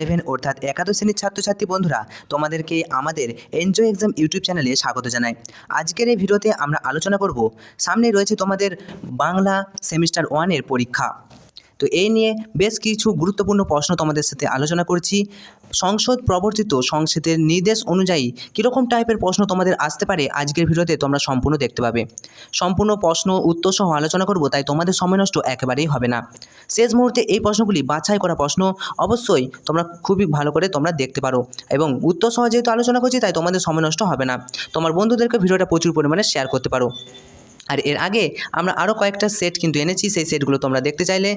Seven অর্থাৎ একাদশ শ্রেণির ছাত্রছাত্রী বন্ধুরা, তোমাদেরকে আমাদের এনজয় এক্সাম ইউটিউব চ্যানেলে স্বাগত জানাই। আজকের এই ভিডিওতে আমরা আলোচনা করব, সামনে রয়েছে তোমাদের বাংলা সেমিস্টার ওয়ানের পরীক্ষা। তো এই নিয়ে বেশ কিছু গুরুত্বপূর্ণ প্রশ্ন তোমাদের সাথে আলোচনা করছি। সংসদ প্রবর্তিত সংসদের নির্দেশ অনুযায়ী কীরকম টাইপের প্রশ্ন তোমাদের আসতে পারে আজকের ভিডিওতে তোমরা সম্পূর্ণ দেখতে পাবে। সম্পূর্ণ প্রশ্ন উত্তর সহ আলোচনা করব, তাই তোমাদের সময় নষ্ট একেবারেই হবে না। শেষ মুহূর্তে এই প্রশ্নগুলি বাছাই করা প্রশ্ন, অবশ্যই তোমরা খুবই ভালো করে তোমরা দেখতে পারো এবং উত্তর সহ যেহেতু আলোচনা করছি, তাই তোমাদের সময় নষ্ট হবে না। তোমার বন্ধুদেরকে ভিডিওটা প্রচুর পরিমাণে শেয়ার করতে পারো। আর এর আগে আমরা আরও কয়েকটা সেট কিন্তু এনেছি, সেই সেটগুলো তোমরা দেখতে চাইলে।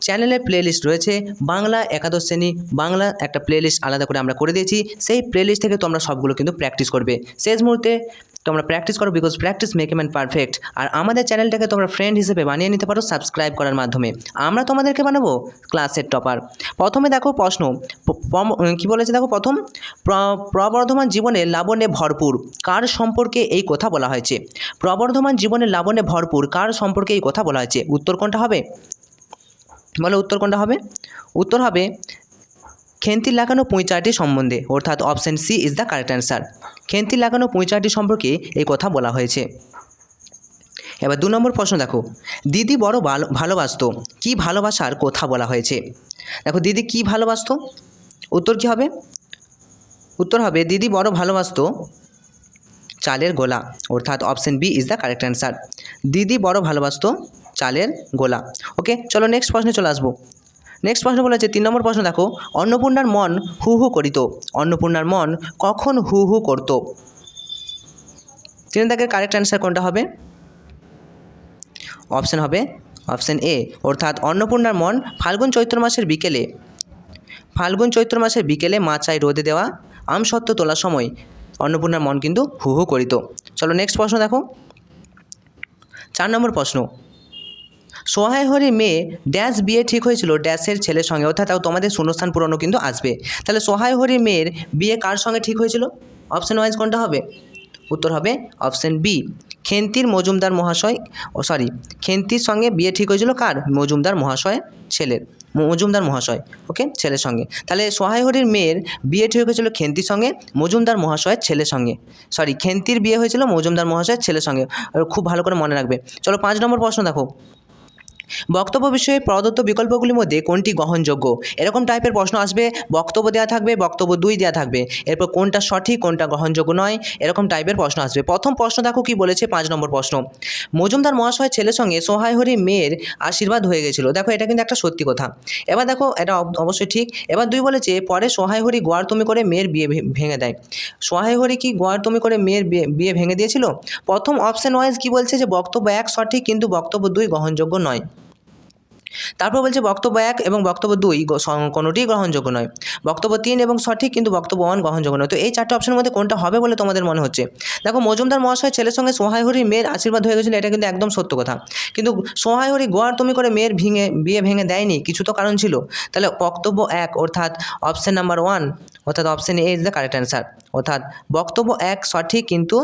চ্যানেলে প্লেলিস্ট রয়েছে, বাংলা একাদশ শ্রেণি, বাংলা একটা প্লেলিস্ট আলাদা করে আমরা করে দিয়েছি, সেই প্লেলিস্ট থেকে তোমরা সবগুলো কিন্তু প্র্যাকটিস করবে। শেষ মুহূর্তে তোমরা প্র্যাকটিস করো because practice make man perfect আর আমাদের চ্যানেলটাকে তোমরা ফ্রেন্ড হিসেবে বানিয়ে নিতে পারো সাবস্ক্রাইব করার মাধ্যমে। আমরা তোমাদেরকে বানাবো ক্লাসের টপার প্রথমে দেখো প্রশ্ন কি বলেছে দেখো প্রথম? প্র- প্রবর্ধমান জীবনে লাবণ্যে ভরপুর, কার সম্পর্কে এই কথা বলা হয়েছে? প্রবর্ধমান জীবনে লাবণ্যে ভরপুর, কার সম্পর্কে এই কথা বলা হয়েছে? উত্তর কোনটা হবে? বলো উত্তর কোনটা হবে? উত্তর হবে খেন্তি লাগানো পঁয়চাটি সম্বন্ধে, অর্থাৎ option C is the correct answer খেন্তি লাগানো পঁয়চাটি সম্পর্কে এই কথা বলা হয়েছে। এবার দু নম্বর প্রশ্ন দেখো, দিদি বড় ভালো, ভালোবাসতো, কী ভালোবাসার কথা বলা হয়েছে? দেখো, দিদি কি ভালোবাসতো? উত্তর কি হবে? উত্তর হবে, দিদি বড় ভালোবাসতো চালের গোলা, অর্থাৎ option B is the correct answer দিদি বড় ভালোবাসতো চালের গোলা। ওকে চলো নেক্সট প্রশ্নে চলে আসব। নেক্সট প্রশ্ন বলেছে, তিন নম্বর প্রশ্ন দেখো, অন্নপূর্ণার মন হু হু করিত। অন্নপূর্ণার মন কখন হু হু করতো? তিনি দাগের কারেক্ট অ্যান্সার কোনটা হবে? অপশন হবে অপশন এ অর্থাৎ অন্নপূর্ণার মন ফাল্গুন চৈত্র মাসের বিকেলে। ফাল্গুন চৈত্র মাসের বিকেলে মা চাই রোদে দেওয়া আম আমসত্ত্ব তোলার সময় অন্নপূর্ণার মন কিন্তু হু হু করিত। চলো নেক্সট প্রশ্ন দেখো। চার নম্বর প্রশ্ন সহায় হরি মেয়ে ড্যাশ বিয়ে ঠিক হয়েছিল ড্যাশের ছেলের সঙ্গে। অর্থাৎ তোমাদের শূন্যস্থান পূরণও কিন্তু আসবে। তাহলে সহায় হরি মেয়ের বিয়ে কার সঙ্গে ঠিক হয়েছিল? অপশন ওয়াইজ কোনটা হবে? উত্তর হবে অপশন বি খেন্তির মজুমদার মহাশয়। ও সরি খেন্তির সঙ্গে বিয়ে ঠিক হয়েছিল কার? মজুমদার মহাশয় ছেলের, মজুমদার মহাশয় ওকে ছেলের সঙ্গে। তাহলে সহায় হরির মেয়ের বিয়ে ঠিক হয়েছিল খেন্তির সঙ্গে, মজুমদার মহাশয়ের ছেলের সঙ্গে। সরি খেন্তির বিয়ে হয়েছিল মজুমদার মহাশয়ের ছেলের সঙ্গে। খুব ভালো করে মনে রাখবে। চলো পাঁচ নম্বর প্রশ্ন দেখো। বক্তব্য বিষয়ে প্রদত্ত বিকল্পগুলির মধ্যে কোনটি গ্রহণযোগ্য? এরকম টাইপের প্রশ্ন আসবে, বক্তব্য দেওয়া থাকবে, বক্তব্য দুই দেওয়া থাকবে। এরপর কোনটা সঠিক, কোনটা গ্রহণযোগ্য নয়, এরকম টাইপের প্রশ্ন আসবে। প্রথম প্রশ্ন দেখো কি বলেছে পাঁচ নম্বর প্রশ্ন। মজুমদার মহাশয় ছেলের সঙ্গে সহায় হরি মেয়ের আশীর্বাদ হয়ে গেছিল। দেখো, এটা কিন্তু একটা সত্যি কথা। এবার দেখো, এটা অবশ্যই ঠিক। এবার দুই বলেছে, পরে সহায় হরি গোয়ার তুমি করে মেয়ের বিয়ে ভেঙে দেয়। সহায় হরি কি গোয়ার তুমি করে মেয়ের বিয়ে ভেঙে দিয়েছিল? প্রথম অপশন ওয়াইজ কি বলছে যে বক্তব্য এক সঠিক, কিন্তু বক্তব্য দুই গ্রহণযোগ্য নয়। তারপর বলছে বক্তব্য এক এবং বক্তব্য দুই কোনোটিই গ্রহণযোগ্য নয়। বক্তব্য তিন এবং সঠিক কিন্তু বক্তব্য ওয়ান গ্রহণযোগ্য নয়। তো এই চারটে অপশনের মধ্যে কোনটা হবে বলে তোমাদের মনে হচ্ছে? দেখো, মজুমদার মহাশয় ছেলের সঙ্গে সোহাই হরির মেয়ের আশীর্বাদ হয়ে গেছিল, এটা কিন্তু একদম সত্য কথা। কিন্তু সোহাই হরি গোয়ার তুমি করে মেয়ের ভেঙে, বিয়ে ভেঙে দেয়নি, কিছু তো কারণ ছিল। তাহলে বক্তব্য এক, অর্থাৎ অপশন নাম্বার ওয়ান অর্থাৎ option A is the correct answer অর্থাৎ বক্তব্য এক সঠিক কিন্তু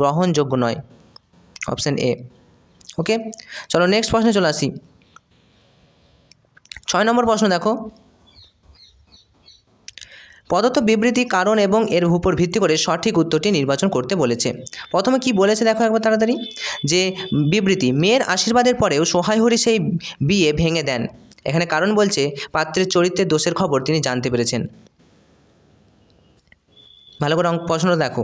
গ্রহণযোগ্য নয়। অপশন এ ওকে চলো নেক্সট প্রশ্নে চলে আসি। ছয় নম্বর প্রশ্ন দেখো। প্রদত্ত বিবৃতি, কারণ এবং এর উপর ভিত্তি করে সঠিক উত্তরটি নির্বাচন করতে বলেছে। প্রথমে কি বলেছে দেখো একবার তাড়াতাড়ি? যে বিবৃতি, মেয়ের আশীর্বাদের পরেও সহায় হরি সেই বিয়ে ভেঙে দেন। এখানে কারণ বলছে, পাত্রের চরিত্রের দোষের খবর তিনি জানতে পেরেছেন। ভালো করে অঙ্ক প্রশ্নটা দেখো।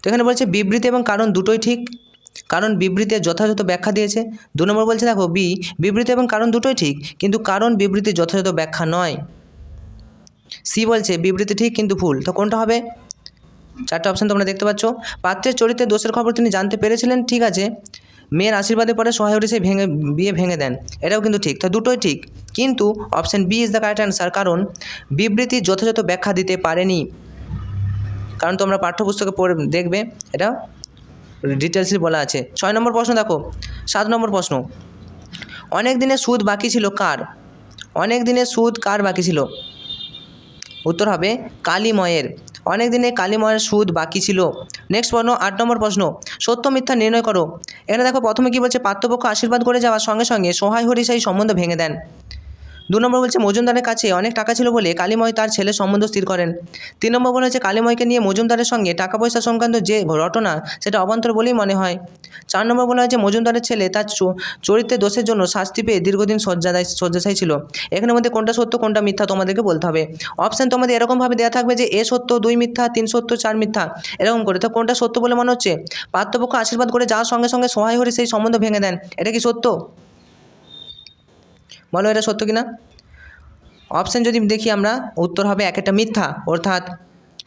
তো এখানে বলছে, বিবৃতি এবং কারণ দুটোই ঠিক? কারণ বিবৃতির যথাযথ ব্যাখ্যা দিয়েছে। দু নম্বর বলছে, দেখো, বি, বিবৃতি এবং কারণ দুটোই ঠিক, কিন্তু কারণ বিবৃতির যথাযথ ব্যাখ্যা নয়। সি বলছে, বিবৃতি ঠিক, কিন্তু ভুল। তো কোনটা হবে? চারটে অপশান তোমরা দেখতে পাচ্ছ। পাত্রের চরিত্রে দোষের খবর তিনি জানতে পেরেছিলেন, ঠিক আছে। মেয়ের আশীর্বাদের পরে সহায় হয়ে সেই ভেঙে, বিয়ে ভেঙে দেন। এটাও কিন্তু ঠিক, তো দুটোই ঠিক। কিন্তু option B is the correct answer কারণ বিবৃতি যথাযথ ব্যাখ্যা দিতে পারেনি। কারণ তোমরা পাঠ্যপুস্তকে পড়ে দেখবে, এটা ডিটেলসলি বলা আছে। ছয় নম্বর প্রশ্ন দেখো, সাত নম্বর প্রশ্ন। অনেক দিনের সুদ বাকি ছিল কার? অনেক দিনের সুদ কার বাকি ছিল? উত্তর হবে কালিময়ের। অনেক দিনে কালিময়ের সুদ বাকি ছিল। নেক্সট প্রশ্ন, আট নম্বর প্রশ্ন, সত্য মিথ্যা নির্ণয় করো। এখানে দেখো, প্রথমে কি বলছে পাত্রপক্ষ আশীর্বাদ করে যাওয়ার সঙ্গে সঙ্গে সহায় হরি সেই সম্বন্ধ ভেঙে দেন। দু নম্বর বলছে, মজুমদারের কাছে অনেক টাকা ছিল বলে কালীময় তার ছেলের সম্বন্ধ স্থির করেন। তিন নম্বর বলা হচ্ছে কালীময়কে নিয়ে মজুমদারের সঙ্গে টাকা পয়সা সংক্রান্ত যে ঘটনা, সেটা অবান্তর বলেই মনে হয়। চার নম্বর বলা হয়েছে, মজুমদারের ছেলে তার চ- চরিত্রের দোষের জন্য শাস্তি পেয়ে দীর্ঘদিন শয্যাদায় শয্যাশায়ী ছিল। এখানের মধ্যে কোনটা সত্য, কোনটা মিথ্যা তোমাদেরকে বলতে হবে। অপশান তোমাদের এরকমভাবে দেওয়া থাকবে যে, এ সত্য, দুই মিথ্যা, তিন সত্য, চার মিথ্যা, এরকম করে। তো কোনটা সত্য বলে মনে হচ্ছে? পার্থপক্ষ আশীর্বাদ করে যাওয়ার সঙ্গে সঙ্গে সহায় হয়ে সেই সম্বন্ধ ভেঙে দেন। এটা কি সত্য? বলো এটা সত্য কিনা? অপশান যদি দেখি আমরা, উত্তর হবে এক একটা মিথ্যা। অর্থাৎ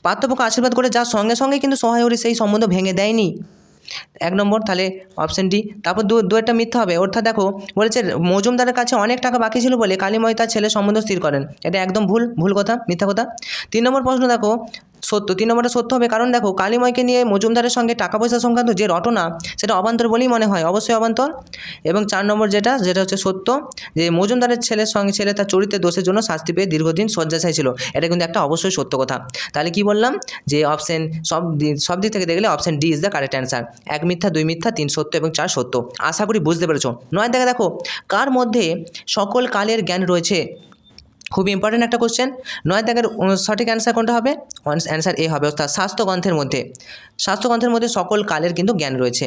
পার্থপক্ষ আশীর্বাদ করে যার সঙ্গে সঙ্গে কিন্তু সহায় হরি সেই সম্বন্ধ ভেঙে দেয়নি। এক নম্বর, তাহলে অপশান ডি তারপর দু দু একটা মিথ্যা হবে। অর্থাৎ দেখো, বলেছে মজুমদারের কাছে অনেক টাকা বাকি ছিল বলে কালীময় তার ছেলে সম্বন্ধ স্থির করেন। এটা একদম ভুল ভুল কথা, মিথ্যা কথা। তিন নম্বর প্রশ্ন দেখো সত্য, তিন নম্বরটা সত্য হবে। কারণ দেখো, কালীময়কে নিয়ে মজুমদারের সঙ্গে টাকা পয়সা সংক্রান্ত যে রটনা, সেটা অবান্তর বলেই মনে হয়। অবশ্যই অবান্তর। এবং চার নম্বর যেটা যেটা হচ্ছে সত্য, যে মজুমদারের ছেলের সঙ্গে, ছেলে তার চরিত্রের দোষের জন্য শাস্তি পেয়ে দীর্ঘদিন শয্যাশায়ী ছিল। এটা কিন্তু একটা অবশ্যই সত্য কথা। তাহলে কি বললাম? যে অপশন সব সব দিক থেকে দেখলে option D is the correct answer এক মিথ্যা, দুই মিথ্যা, তিন সত্য এবং চার সত্য। আশা করি বুঝতে পেরেছ। নয়, দেখে দেখো, কার মধ্যে সকল কালের জ্ঞান রয়েছে? খুবই ইম্পর্টেন্ট একটা কোশ্চেন নয় দাগের সঠিক অ্যান্সার কোনটা হবে? অ্যান্সার এ হবে। অর্থাৎ স্বাস্থ্যগ্রন্থের মধ্যে। স্বাস্থ্যগ্রন্থের মধ্যে সকল কালের কিন্তু জ্ঞান রয়েছে।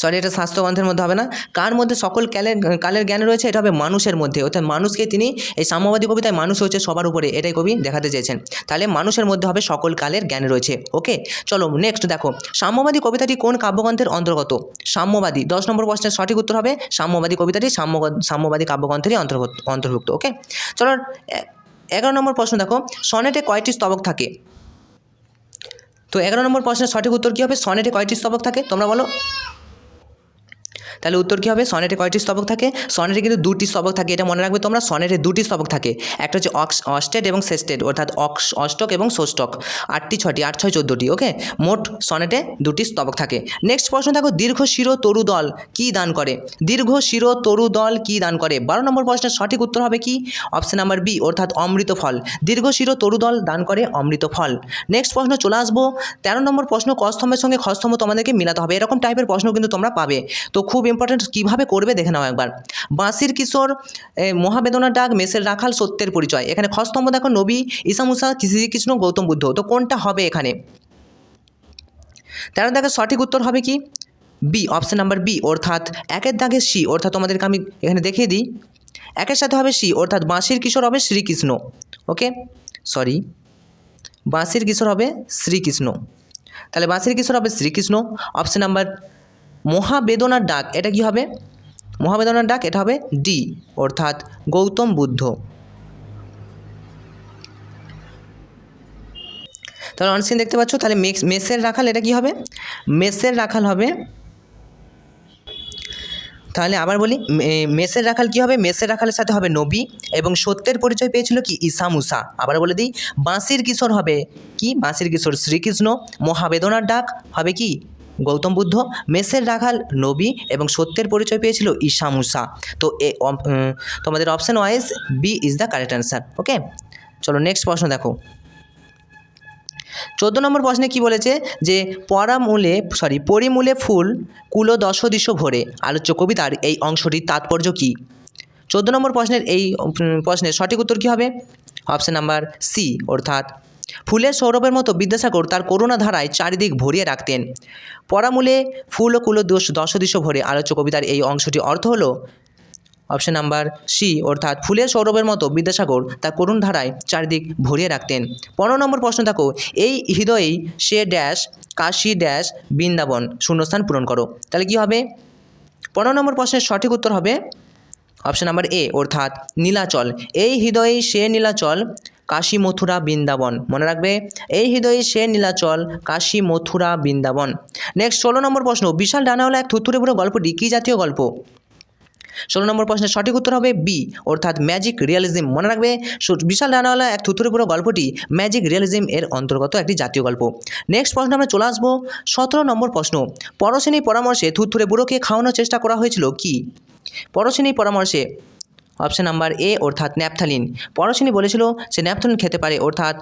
সরি এটা স্বাস্থ্যগ্রন্থের মধ্যে হবে না। কার মধ্যে সকল কালের কালের জ্ঞান রয়েছে, এটা হবে মানুষের মধ্যে। অর্থাৎ মানুষকে তিনি এই সাম্যবাদী কবিতায় মানুষ হচ্ছে সবার উপরে, এটাই কবি দেখাতে চেয়েছেন। তাহলে মানুষের মধ্যে হবে সকল কালের জ্ঞান রয়েছে। ওকে চলো নেক্সট দেখো। সাম্যবাদী কবিতাটি কোন কাব্যগ্রন্থের অন্তর্গত? সাম্যবাদী। দশ নম্বর প্রশ্নের সঠিক উত্তর হবে, সাম্যবাদী কবিতাটি সাম্য, সাম্যবাদী কাব্যগ্রন্থেরই অন্তর্গত, অন্তর্ভুক্ত। ওকে চলো এগারো নম্বর প্রশ্ন দেখো। সনেটে কয়টি স্তবক থাকে? তো এগারো নম্বর প্রশ্নের সঠিক উত্তর কী হবে? সনেটে কয়টি স্তবক থাকে? তোমরা বলো। তাহলে উত্তর কী হবে? সনেটে কয়টি স্তবক থাকে? সনেটে কিন্তু দুটি স্তবক থাকে, এটা মনে রাখবে তোমরা। সনেটে দুটি স্তবক থাকে, একটা হচ্ছে অক্স অস্টেট এবং সেস্টেট অর্থাৎ অক্স অষ্টক এবং ষষ্ঠক। আটটি ছটি আট, ছয়, চোদ্দোটি, ওকে? মোট সনেটে দুটি স্তবক থাকে। নেক্সট প্রশ্ন দেখো, দীর্ঘ শিরো তরু দল কী দান করে? দীর্ঘ শিরো তরু দল কী দান করে? বারো নম্বর প্রশ্নের সঠিক উত্তর হবে কি? অপশন নাম্বার বি অর্থাৎ অমৃত ফল। দীর্ঘ শিরো তরু দল দান করে অমৃত ফল। নেক্সট প্রশ্ন, চলে আসব। তেরো নম্বর প্রশ্ন, কস্তম্ভের সঙ্গে খস্তম্ভ তোমাদেরকে মিলাতে হবে। এরকম টাইপের প্রশ্ন কিন্তু তোমরা পাবে। তো খুব ইম্পর্টেন্ট কীভাবে করবে দেখে নাও একবার। বাঁশির কিশোর মহাবেদনার ডাক, মেসের রাখাল, সত্যের পরিচয়। এখানে খস্তম্ভ দেখো, নবী ঈসা মুসা শ্রীকৃষ্ণ, গৌতম, বুদ্ধ। তো কোনটা হবে এখানে? তেরো দাগের সঠিক উত্তর হবে কি? বি অপশান নাম্বার বি অর্থাৎ একের দাগে সি অর্থাৎ তোমাদেরকে আমি এখানে দেখিয়ে দিই। একের সাথে হবে সি অর্থাৎ বাঁশির কিশোর হবে শ্রীকৃষ্ণ। ওকে সরি বাঁশির কিশোর হবে শ্রীকৃষ্ণ। তাহলে বাঁশির কিশোর হবে শ্রীকৃষ্ণ। অপশান নাম্বার মহাবেদনার ডাক, এটা কি হবে? মহাবেদনার ডাক, এটা হবে ডি অর্থাৎ গৌতম বুদ্ধ। তাহলে অনস্ক্রিন দেখতে পাচ্ছ, তাহলে মেসের রাখাল, এটা কি হবে? মেসের রাখাল হবে, তাহলে আবার বলি মেসের রাখাল কি হবে? মেসের রাখালের সাথে হবে নবী, এবং সত্যের পরিচয় পেয়েছিল কি? ঈসা মুসা। আবার বলে দিই, বাঁশির কিশোর হবে কি? বাঁশির কিশোর শ্রীকৃষ্ণ। মহাবেদনার ডাক হবে কি? গৌতম বুদ্ধ, মেসের রাখাল নবী এবং সত্যের পরিচয় পেয়েছিল ঈশা মুসা। তো এ তোমাদের option wise B is the correct answer okay চলো নেক্সট প্রশ্ন দেখো। চোদ্দ নম্বর প্রশ্নে কি বলেছে যে, পরামূলে সরি পরিমূলে ফুল কুলো দশ দিশ ভরে। আলোচ্য কবিতার এই অংশটির তাৎপর্য কী? চোদ্দ নম্বর প্রশ্নের এই প্রশ্নের সঠিক উত্তর কী হবে? অপশান নাম্বার সি অর্থাৎ ফুলের সৌরভের মতো বিদ্যাসাগর তার করুণা ধারায় চারিদিক ভরিয়ে রাখতেন। পরামূলে ফুল ও কুলো দশ দশদিশ ভরে আলোচ্য কবিতার এই অংশটি অর্থ হলো অপশন নাম্বার সি অর্থাৎ ফুলের সৌরভের মতো বিদ্যাসাগর তার করুণ ধারায় চারিদিক ভরিয়ে রাখতেন। পনেরো নম্বর প্রশ্ন দেখো, এই হৃদয়েই সে ড্যাশ কাশী ড্যাশ বৃন্দাবন শূন্যস্থান পূরণ করো। তাহলে কি হবে? পনেরো নম্বর প্রশ্নের সঠিক উত্তর হবে অপশন নাম্বার এ অর্থাৎ নীলাচল। এই হৃদয়েই সে নীলাচল কাশী মথুরা বৃন্দাবন। মনে রাখবে? এই হৃদয়ে সে নীলাচল কাশী মথুরা বৃন্দাবন। নেক্সট ষোলো নম্বর প্রশ্ন। বিশাল ডানাওয়ালা এক থুতুরে পুরো গল্পটি কী জাতীয় গল্প? ষোলো নম্বর প্রশ্নের সঠিক উত্তর হবে বি অর্থাৎ ম্যাজিক রিয়ালিজম মনে রাখবে? বিশাল ডানাওয়ালা এক থুতুরে পুরো গল্পটি ম্যাজিক রিয়ালিজম এর অন্তর্গত একটি জাতীয় গল্প। নেক্সট প্রশ্ন আমরা চলে আসব। সতেরো নম্বর প্রশ্ন। পরশিনী পরামর্শে থুতুরে বুড়োকে খাওয়ানোর চেষ্টা করা হয়েছিল কি? পরশিনী পরামর্শে অপশন নাম্বার এ অর্থাৎ ন্যাপথালিন। পরশিনী বলেছিল সে ন্যাপথালিন খেতে পারে, অর্থাৎ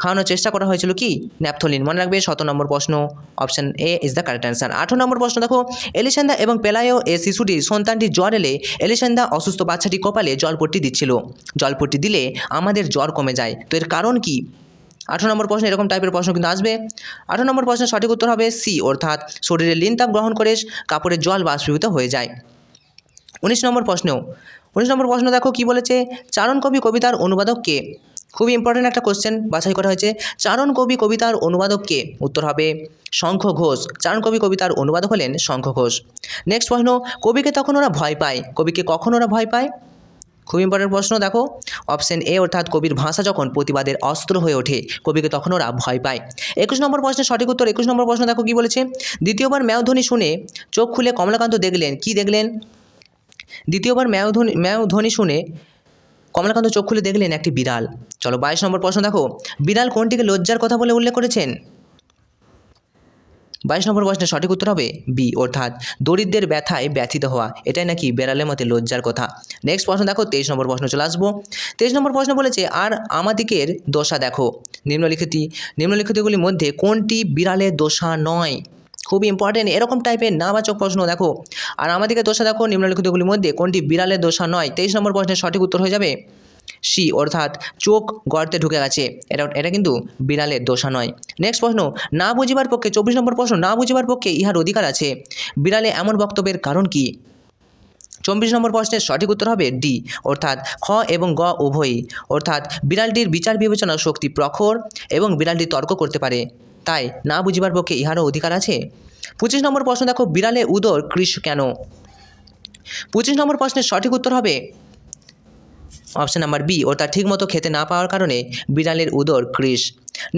খাওয়ানোর চেষ্টা করা হয়েছিল কি? ন্যাপথলিন। মনে রাখবে শত নম্বর প্রশ্ন। Option A is the correct answer আঠারো নম্বর প্রশ্ন, দেখো। এলিসান্দা এবং পেলায়ো এ শিশুটি, সন্তানটি জ্বর এলে এলিসান্দা অসুস্থ বাচ্চাটি কপালে জলপট্টি দিচ্ছিল। জলপট্টি দিলে আমাদের জ্বর কমে যায়। তো এর কারণ কি? আঠারো নম্বর প্রশ্ন, এরকম টাইপের প্রশ্ন কিন্তু আসবে। আঠারো নম্বর প্রশ্নের সঠিক উত্তর হবে সি অর্থাৎ শরীরে লিনতাপ গ্রহণ করে কাপড়ের জল বাষ্পীভূত হয়ে যায়। উনিশ নম্বর প্রশ্ন উনিশ নম্বর প্রশ্ন দেখো, কি বলেছে? চারণ কবি কবিতার অনুবাদক কে? খুবই ইম্পর্ট্যান্ট একটা কোশ্চেন বাছাই করা হয়েছে। চারণ কবি কবিতার অনুবাদক কে? উত্তর হবে শঙ্খ ঘোষ। চারণ কবি কবিতার অনুবাদক হলেন শঙ্খ ঘোষ। নেক্সট প্রশ্ন, কবিকে তখন ওরা ভয় পায়? কবিকে কখন ওরা ভয় পায়? খুব ইম্পর্টেন্ট প্রশ্ন দেখো। অপশন এ অর্থাৎ কবির ভাষা যখন প্রতিবাদের অস্ত্র হয়ে ওঠে, কবিকে তখন ওরা ভয় পায়। একুশ নম্বর প্রশ্নের সঠিক উত্তর, একুশ নম্বর প্রশ্ন দেখো, কি বলেছে? দ্বিতীয়বার ম্যাওধ্বনি শুনে চোখ খুলে কমলাকান্ত দেখলেন। কি দেখলেন? দ্বিতীয়বার ম্যাওধ্বনি ম্যাওধ্বনি শুনে কমলাকান্ত চোখ খুলে দেখলেন একটি বিড়াল। চলো বাইশ নম্বর প্রশ্ন দেখো। বিড়াল কোনটিকে লজ্জার কথা বলে উল্লেখ করেছেন? বাইশ নম্বর প্রশ্নের সঠিক উত্তর হবে বি, অর্থাৎ দরিদ্রের ব্যথায় ব্যথিত হওয়া। এটাই নাকি বেড়ালের মতে লজ্জার কথা। নেক্সট প্রশ্ন দেখো, তেইশ নম্বর প্রশ্ন চলে আসব। তেইশ নম্বর প্রশ্ন বলেছে, আর আমাদিকের দোষা দেখো। নিম্নলিখিত, নিম্নলিখিতগুলির মধ্যে কোনটি বিড়ালের দোষা নয়? খুবই ইম্পর্টেন্ট এরকম টাইপের নাবাচক প্রশ্ন, দেখো। আর আমাদেরকে দোষা দেখো নিম্নলিখিতগুলির মধ্যে কোনটি বিড়ালের দোষা নয়? তেইশ নম্বর প্রশ্নের সঠিক উত্তর হয়ে যাবে সি অর্থাৎ চোখ গর্তে ঢুকে গেছে। এটা এটা কিন্তু বিড়ালের দোষা নয়। নেক্সট প্রশ্ন, না বুঝিবার পক্ষে, চব্বিশ নম্বর প্রশ্ন, না বুঝিবার পক্ষে ইহার অধিকার আছে। বিড়ালে এমন বক্তব্যের কারণ কি? চব্বিশ নম্বর প্রশ্নের সঠিক উত্তর হবে ডি অর্থাৎ খ এবং গ উভয়ই। অর্থাৎ বিড়ালটির বিচার বিবেচনা শক্তি প্রখর এবং বিড়ালটি তর্ক করতে পারে। তাই না বুঝিবার পক্ষে ইহারও অধিকার আছে? পঁচিশ নম্বর প্রশ্ন দেখো, বিড়ালে উদর, কৃষ কেন? পঁচিশ নম্বর প্রশ্নের সঠিক উত্তর হবে অপশান নাম্বার বি অর্থাৎ ঠিকমতো খেতে না পাওয়ার কারণে বিড়ালের উদর, কৃষ।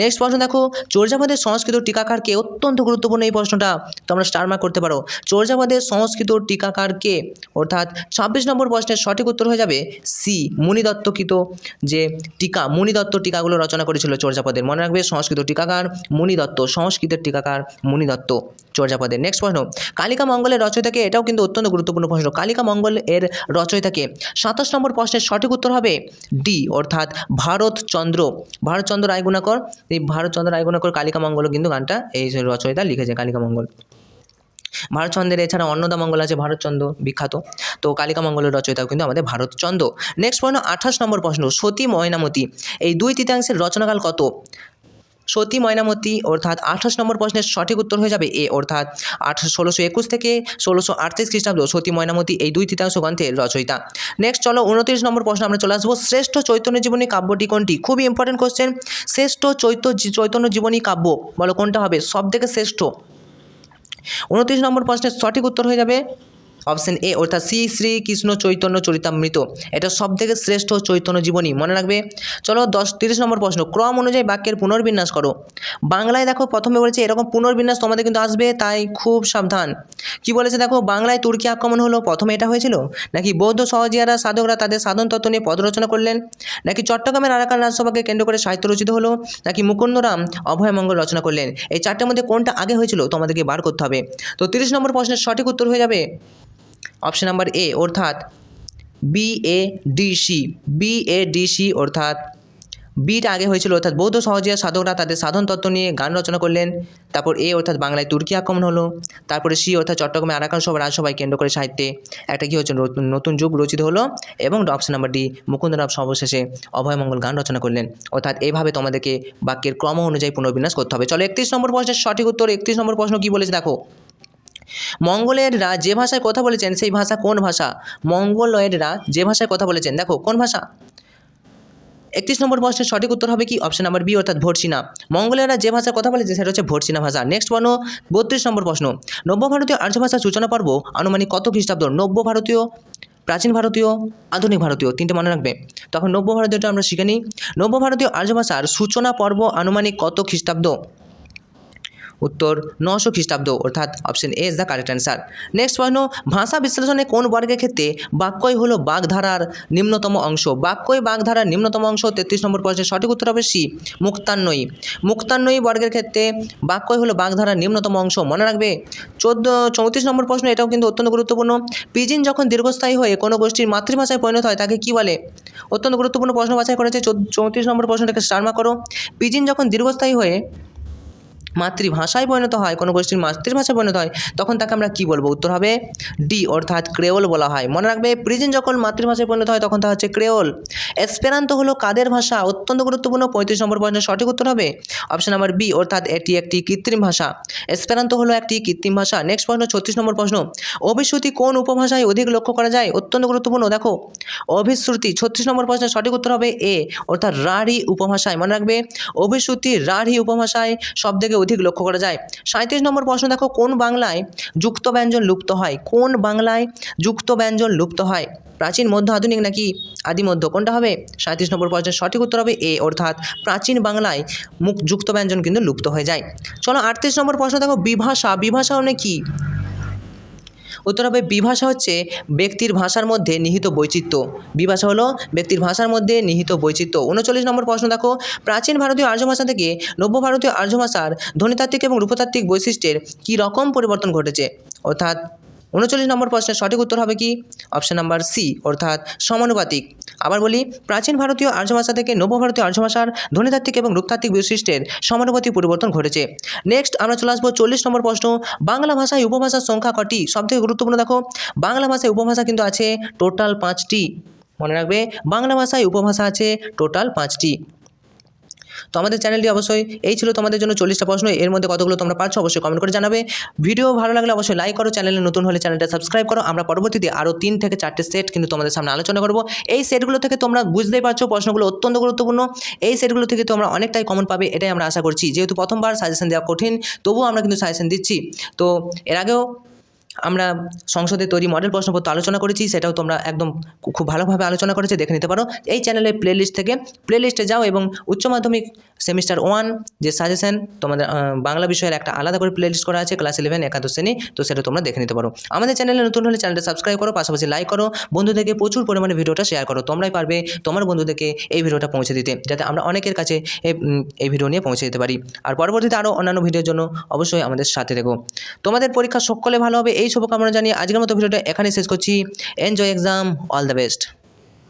নেক্সট প্রশ্ন দেখো চর্যাপদের সংস্কৃত টিকাকারকে অত্যন্ত গুরুত্বপূর্ণ এই প্রশ্নটা তোমরা স্টার মার্ক করতে পারো। চর্যাপদের সংস্কৃত টিকাকারকে অর্থাৎ ছাব্বিশ নম্বর প্রশ্নের সঠিক উত্তর হয়ে যাবে সি মুনিদত্তকৃত। যে টিকা, মুনিদত্ত টিকাগুলো রচনা করেছিল চর্যাপদের মনে রাখবে, সংস্কৃত টিকাকার মুনিদত্ত, সংস্কৃতের টিকাকার মুনিদত্ত চর্যাপদের নেক্সট প্রশ্ন, কালিকা মঙ্গলের রচয়িতাকে? এটাও কিন্তু অত্যন্ত গুরুত্বপূর্ণ প্রশ্ন। কালিকা মঙ্গল এর রচয়িতাকে? সাতাশ নম্বর প্রশ্নের সঠিক উত্তর হবে ডি অর্থাৎ ভারতচন্দ্র। ভারতচন্দ্র রায়গুণাকর এই ভারতচন্দ্র রায়গুণাকর কালিকা মঙ্গল কিন্তু গানটা এই রচয়িতা লিখেছে কালিকা মঙ্গল। ভারতচন্দ্রের এছাড়া অন্নদা মঙ্গল আছে, ভারতচন্দ্র বিখ্যাত। তো কালিকা মঙ্গলের রচয়িতাও কিন্তু আমাদের ভারতচন্দ্র। নেক্সট প্রশ্ন আঠাশ নম্বর প্রশ্ন, সতী ময়নামতি, এই দুই তৃতীয়াংশের রচনাকাল কত? সতী ময়নামতি, অর্থাৎ আঠাশ নম্বর প্রশ্নের সঠিক উত্তর হয়ে যাবে এ, অর্থাৎ ষোলোশো একুশ থেকে ষোলোশো আটত্রিশ খ্রিস্টাব্দ সতী ময়নামতি এই দুই তৃতীয়াংশ গ্রন্থের রচয়িতা। নেক্সট চলো উনত্রিশ নম্বর প্রশ্ন আমরা চলে আসব। শ্রেষ্ঠ চৈতন্য জীবনী কাব্যটি কোনটি? খুবই ইম্পর্টেন্ট কোশ্চেন শ্রেষ্ঠ চৈত্য চৈতন্য জীবনী কাব্য, বলো কোনটা হবে? সব থেকে শ্রেষ্ঠ। উনত্রিশ নম্বর প্রশ্নের সঠিক উত্তর হয়ে যাবে অপশন এ, অর্থাৎ শ্রী শ্রী কৃষ্ণ চৈতন্য চরিতামৃত। এটা সব থেকে শ্রেষ্ঠ চৈতন্য জীবনী, মনে রাখবে? চলো দশ, তিরিশ নম্বর প্রশ্ন। ক্রম অনুযায়ী বাক্যের পুনর্বিন্যাস করো। বাংলায় দেখো প্রথমে বলেছে, এরকম পুনর্বিন্যাস তোমাদের কিন্তু আসবে, তাই খুব সাবধান। কি বলেছে দেখো? বাংলায় তুর্কি আক্রমণ হলো, প্রথমে এটা হয়েছিল? নাকি বৌদ্ধ সহজিয়ারা সাধকরা তাদের সাধন তত্ত্ব নিয়ে পদ রচনা করলেন? নাকি চট্টগ্রামের আরাকান রাজসভাকে কেন্দ্র করে সাহিত্য রচিত হলো? নাকি মুকুন্দরাম অভয়মঙ্গল রচনা করলেন? এই চারটের মধ্যে কোনটা আগে হয়েছিল, তোমাদেরকে বার করতে হবে। তো তিরিশ নম্বর প্রশ্নের সঠিক উত্তর হয়ে যাবে? অপশন নাম্বার এ অর্থাৎ B A D C B A D C অর্থাৎ বিটা আগে হয়েছিল, অর্থাৎ বৌদ্ধ সহজিয়া সাধকরা তাদের সাধন তত্ত্ব নিয়ে গান রচনা করলেন। তারপর এ অর্থাৎ বাংলায় তুর্কি আক্রমণ হলো। তারপরে সি অর্থাৎ চট্টগ্রামে আরাকান সভা, রাজসভায় কেন্দ্র করে সাহিত্যে একটা কী হচ্ছে নতুন- যুগ রচিত হলো। এবং অপশন নাম্বার ডি মুকুন্দরাম সর্বশেষে অভয়মঙ্গল গান রচনা করলেন। অর্থাৎ এইভাবে তোমাদেরকে বাক্যের ক্রম অনুযায়ী পুনর্বিন্যাস করতে হবে। চলো একত্রিশ নম্বর প্রশ্নের সঠিক উত্তর, একত্রিশ নম্বর প্রশ্ন কী বলেছে দেখো। মঙ্গলেররা যে ভাষায় কথা বলেছেন, সেই ভাষা কোন ভাষা? মঙ্গলয়েররা যে ভাষায় কথা বলেছেন। দেখো, কোন ভাষা? একত্রিশ নম্বর প্রশ্নের সঠিক উত্তর হবে কি? অপশন নাম্বার বি, অর্থাৎ ভোটসিনা মঙ্গলেরা যে ভাষায় কথা বলেছে সেটা হচ্ছে ভোটসিনা ভাষা। নেক্সট বর্ণ বত্রিশ নম্বর প্রশ্ন। নব্য ভারতীয় আর্য ভাষার সূচনা পর্ব আনুমানিক কত খ্রিস্টাব্দ? নব্য ভারতীয়, প্রাচীন ভারতীয়, আধুনিক ভারতীয়, তিনটে মনে রাখবে। তখন নব্য ভারতীয়টা আমরা শিখে নিই। নব্য ভারতীয় আর্য ভাষার সূচনা পর্ব আনুমানিক কত খ্রিস্টাব্দ? উত্তর নশো খ্রিস্টাব্দ, অর্থাৎ option A is the correct answer next প্রশ্ন ভাষা বিশ্লেষণে কোন বর্গের ক্ষেত্রে বাক্যই হলো বাগধারার নিম্নতম অংশ? বাক্যই বাগধারার নিম্নতম অংশ, তেত্রিশ নম্বর প্রশ্নের সঠিক উত্তর হবে সি, মুক্তান্নয়ী। মুক্তান্নয়ী বর্গের ক্ষেত্রে বাক্যই হলো বাগধারার নিম্নতম অংশ, মনে রাখবে? চোদ্দ, চৌত্রিশ নম্বর প্রশ্ন, এটাও কিন্তু অত্যন্ত গুরুত্বপূর্ণ। পিজিন যখন দীর্ঘস্থায়ী হয়ে কোনো গোষ্ঠীর মাতৃভাষায় পরিণত হয়, তাকে কী বলে? অত্যন্ত গুরুত্বপূর্ণ প্রশ্ন বাছাই করেছে চৌত্রিশ নম্বর প্রশ্নটাকে স্টারমা করো। পিজিন যখন দীর্ঘস্থায়ী হয়ে মাতৃভাষায় পরিণত হয়, কোনো গোষ্ঠীর মাতৃভাষায় পরিণত হয়, তখন তাকে আমরা কী বলব? উত্তর হবে ডি অর্থাৎ ক্রেওল বলা হয়। মনে রাখবে, প্রিজিন যখন মাতৃভাষায় পরিণত হয়, তখন তা হচ্ছে ক্রেওল। এসপেরান্ত হলো কাদের ভাষা? অত্যন্ত গুরুত্বপূর্ণ, পঁয়ত্রিশ নম্বর প্রশ্নের সঠিক উত্তর হবে অপশন নাম্বার বি অর্থাৎ এটি একটি কৃত্রিম ভাষা। এসপেরান্ত হলো একটি কৃত্রিম ভাষা। নেক্সট প্রশ্ন, ছত্রিশ নম্বর প্রশ্ন। অভিশ্রুতি কোন উপভাষায় অধিক লক্ষ্য করা যায়? অত্যন্ত গুরুত্বপূর্ণ, দেখো। অভিশ্রুতি, ছত্রিশ নম্বর প্রশ্নের সঠিক উত্তর হবে এ অর্থাৎ রাঢ়ী উপভাষায়। মনে রাখবে, অভিশ্রুতি রাঢ়ী উপভাষায় সব থেকে অধিক লক্ষ্য করা যায়। সাঁত্রিশ নম্বর প্রশ্ন, দেখো কোন বাংলায় যুক্ত ব্যঞ্জন লুপ্ত হয়? কোন বাংলায় যুক্ত ব্যঞ্জন লুপ্ত হয়? প্রাচীন, মধ্য, আধুনিক নাকি আদি, মধ্য? কোনটা হবে? সাঁত্রিশ নম্বর প্রশ্নের সঠিক উত্তর হবে এ, অর্থাৎ প্রাচীন বাংলায় মুখ যুক্ত ব্যঞ্জন কিন্তু লুপ্ত হয়ে যায়। চলো আটত্রিশ নম্বর প্রশ্ন, দেখো বিভাষা। বিভাষা মানে কি? উত্তর হবে বিভাষা হচ্ছে ব্যক্তির ভাষার মধ্যে নিহিত বৈচিত্র্য। বিভাষা হলো ব্যক্তির ভাষার মধ্যে নিহিত বৈচিত্র্য। উনচল্লিশ নম্বর প্রশ্ন দেখো, প্রাচীন ভারতীয় আর্য ভাষা থেকে নব্য ভারতীয় আর্য ভাষার ধ্বনিতাত্ত্বিক এবং রূপতাত্ত্বিক বৈশিষ্ট্যের কী রকম পরিবর্তন ঘটেছে? অর্থাৎ উনচল্লিশ নম্বর প্রশ্নের সঠিক উত্তর হবে কি? অপশন নাম্বার সি অর্থাৎ সমানুপাতিক। আবার বলি, প্রাচীন ভারতীয় আর্য ভাষা থেকে নব্য ভারতীয় আর্য ভাষার ধ্বনিতাত্ত্বিক এবং রূপতাত্ত্বিক বৈশিষ্ট্যের সমানুপাতিক পরিবর্তন ঘটেছে। নেক্সট আমরা চলে আসব চল্লিশ নম্বর প্রশ্ন। বাংলা ভাষায় উপভাষার সংখ্যা কটি? সবথেকে গুরুত্বপূর্ণ দেখো, বাংলা ভাষায় উপভাষা কিন্তু আছে টোটাল পাঁচটি। মনে রাখবে, বাংলা ভাষায় উপভাষা আছে টোটাল পাঁচটি। তো আমাদের চ্যানেলটি অবশ্যই এই ছিল তোমাদের জন্য চল্লিশটা প্রশ্ন, এর মধ্যে কতগুলো তোমরা পাচ্ছ অবশ্যই কমেন্ট করে জানাবে। ভিডিও ভালো লাগলে অবশ্যই লাইক করো, চ্যানেলে নতুন হলে চ্যানেলটা সাবস্ক্রাইব করো। আমরা পরবর্তীতে আরও তিন থেকে চারটে সেট কিন্তু তোমাদের সামনে আলোচনা করব। এই সেটগুলো থেকে তোমরা বুঝতেই পারছ প্রশ্নগুলো অত্যন্ত গুরুত্বপূর্ণ। এই সেটগুলো থেকে তোমরা অনেকটাই কমন পাবে, এটাই আমরা আশা করছি। যেহেতু প্রথমবার সাজেশন দেওয়া কঠিন, তবুও আমরা কিন্তু সাজেশন দিচ্ছি। তো এর আগেও আমরা সংসদে তৈরি মডেল প্রশ্নপত্র আলোচনা করেছি, সেটাও তোমরা একদম খুব ভালোভাবে আলোচনা করেছে, দেখে নিতে পারো। এই চ্যানেলের প্লেলিস্ট থেকে প্লেলিস্টে যাও এবং উচ্চ মাধ্যমিক সেমিস্টার ওয়ান যে সাজেশন তোমাদের বাংলা বিষয়ের একটা আলাদা করে প্লেলিস্ট করা আছে ক্লাস ইলেভেন একাদশ শ্রেণি, তো সেটা তোমরা দেখে নিতে পারো। আমাদের চ্যানেলে নতুন হলে চ্যানেলটা সাবস্ক্রাইব করো, পাশাপাশি লাইক করো, বন্ধুদেরকে প্রচুর পরিমাণে ভিডিওটা শেয়ার করো। তোমরাই পারবে তোমার বন্ধুদেরকে এই ভিডিওটা পৌঁছে দিতে, যাতে আমরা অনেকের কাছে এই এই ভিডিও নিয়ে পৌঁছে দিতে পারি। আর পরবর্তীতে আরও অন্যান্য ভিডিওর জন্য অবশ্যই আমাদের সাথে থেকো। তোমাদের পরীক্ষা সকলে ভালো হবে এই শুভকামনা জানিয়ে আজকের মতো ভিডিওটা এখানে শেষ করছি। Enjoy exam all the best